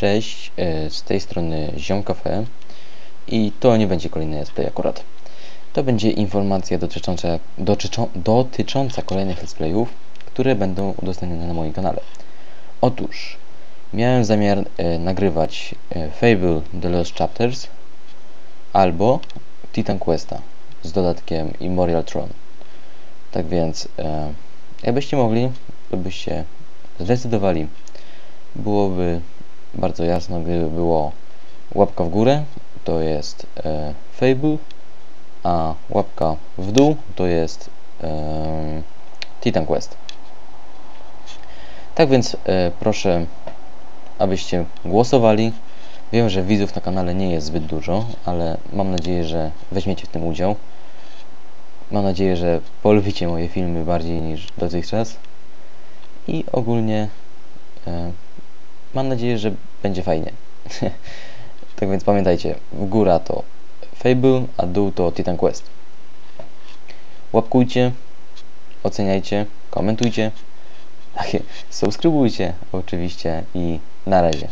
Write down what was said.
Cześć, e, z tej strony Ziom Cafe i to nie będzie kolejny play akurat. To będzie informacja dotycząca, dotyczą, dotycząca kolejnych let's które będą udostępnione na moim kanale. Otóż, miałem zamiar e, nagrywać e, Fable The Lost Chapters albo Titan Questa z dodatkiem Immortal Throne. Tak więc, e, jakbyście mogli, to byście zdecydowali, byłoby bardzo jasno, gdyby było łapka w górę, to jest e, Fable, a łapka w dół to jest e, Titan Quest. Tak więc e, proszę, abyście głosowali. Wiem, że widzów na kanale nie jest zbyt dużo, ale mam nadzieję, że weźmiecie w tym udział. Mam nadzieję, że polubicie moje filmy bardziej niż dotychczas. I ogólnie e, mam nadzieję, że będzie fajnie. tak więc pamiętajcie, w góra to Fable, a dół to Titan Quest. Łapkujcie, oceniajcie, komentujcie, subskrybujcie oczywiście i na razie.